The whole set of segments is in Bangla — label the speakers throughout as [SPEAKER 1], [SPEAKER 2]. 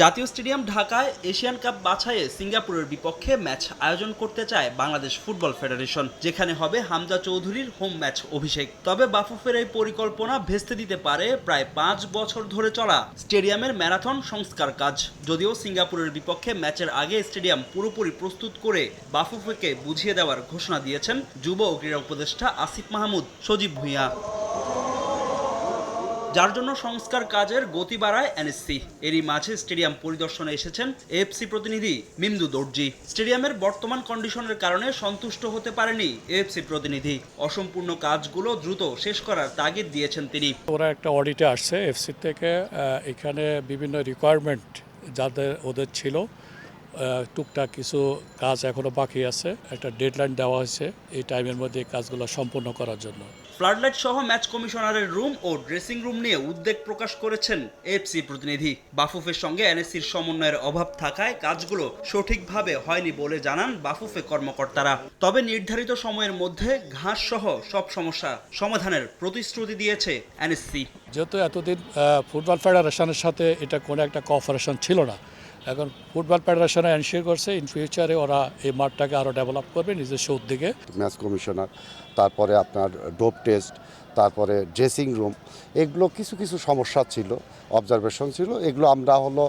[SPEAKER 1] জাতীয় স্টেডিয়াম ঢাকায় এশিয়ান কাপ বাছাইয়ে সিঙ্গাপুরের বিপক্ষে ম্যাচ আয়োজন করতে চায় বাংলাদেশ ফুটবল ফেডারেশন, যেখানে হবে হামজা চৌধুরীর হোম ম্যাচ অভিষেক। তবে বাফুফের এই পরিকল্পনা ভেস্তে দিতে পারে প্রায় পাঁচ বছর ধরে চলা স্টেডিয়ামের ম্যারাথন সংস্কার কাজ। যদিও সিঙ্গাপুরের বিপক্ষে ম্যাচের আগে স্টেডিয়াম পুরোপুরি প্রস্তুত করে বাফুফেকে বুঝিয়ে দেওয়ার ঘোষণা দিয়েছেন যুব ও ক্রীড়া উপদেষ্টা আসিফ মাহমুদ, সজীব ভূঁইয়া। যার জন্য সংস্কার কাজের গতি বাড়ায় এনএসসি। এরই মাঝে স্টেডিয়াম পরিদর্শনে এসেছেন এএফসি প্রতিনিধি মিমদু দর্জি। স্টেডিয়ামের বর্তমান কন্ডিশনের কারণে সন্তুষ্ট হতে পারেনি এএফসি প্রতিনিধি। অসম্পূর্ণ কাজগুলো দ্রুত শেষ করার তাগিদ দিয়েছেন তিনি।
[SPEAKER 2] ওরা একটা অডিটে আসছে এফসি থেকে এখানে বিভিন্ন রিকোয়ারমেন্ট যাদের, ওদের ছিল। টুকটাক কিছু কাজ এখনও বাকি আছে। একটা ডেডলাইন দেওয়া হয়েছে এই টাইমের মধ্যে কাজগুলো সম্পূর্ণ করার জন্য।
[SPEAKER 1] ফ্লাডলাইট সহ ম্যাচ কমিশনারের রুম ও ড্রেসিং রুম নিয়ে উদ্বেগ প্রকাশ করেছেন এফসি প্রতিনিধি। বাফুফের সঙ্গে এনএসসির সমন্বয়ের অভাব থাকায় কাজগুলো সঠিকভাবে হয়নি বলে জানান বাফুফে কর্মকর্তারা। তবে নির্ধারিত সময়ের মধ্যে ঘাস সহ সব সমস্যা সমাধানের প্রতিশ্রুতি দিয়েছে এনএসসি
[SPEAKER 2] যেহেতু এতদিন ফুটবল ফেডারেশনের সাথে এটা কোনো একটা কপারেশন ছিল না। এখন ফুটবল ফেডারেশনে এনশিওর করছে ইন ফিউচারে ওরা এই মাঠটাকে আরও ডেভেলপ করবে নিজস্ব উদ্যোগে।
[SPEAKER 3] ম্যাচ কমিশনার তারপরে আপনার ডোপ টেস্ট তারপরে ড্রেসিং রুম, এগুলো কিছু কিছু সমস্যা ছিল অবজারভেশন ছিল। এগুলো আমরা হলো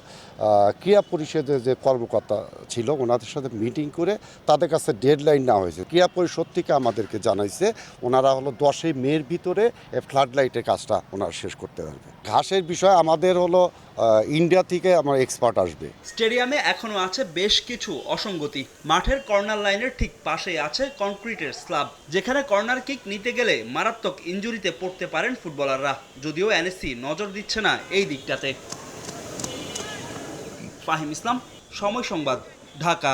[SPEAKER 3] ক্রীড়া পরিষদের যে কর্মকর্তা ছিল, ওনাদের সাথে মিটিং করে তাদের কাছে ডেডলাইন নেওয়া হয়েছে। ক্রীড়া পরিষদ থেকে আমাদেরকে জানাইছে, ওনারা হলো দশই মের ভিতরে ফ্লাড লাইটের কাজটা ওনারা শেষ করতে পারবে। ঘাসের বিষয়ে আমাদের হলো ইন্ডিয়া থেকে আমার এক্সপার্ট আসবে।
[SPEAKER 1] স্টেডিয়ামে এখনও আছে বেশ কিছু অসঙ্গতি। মাঠের কর্নার লাইনের ঠিক পাশেই আছে কংক্রিটের স্ল্যাব যেখানে কর্নার কিক নিতে গেলে মারাত্মক ইনজুরিতে পড়তে পারেন ফুটবলাররা। যদিও এনএসসি নজর দিচ্ছে না এই দিকটাতে। ফাহিম ইসলাম, সময় সংবাদ, ঢাকা।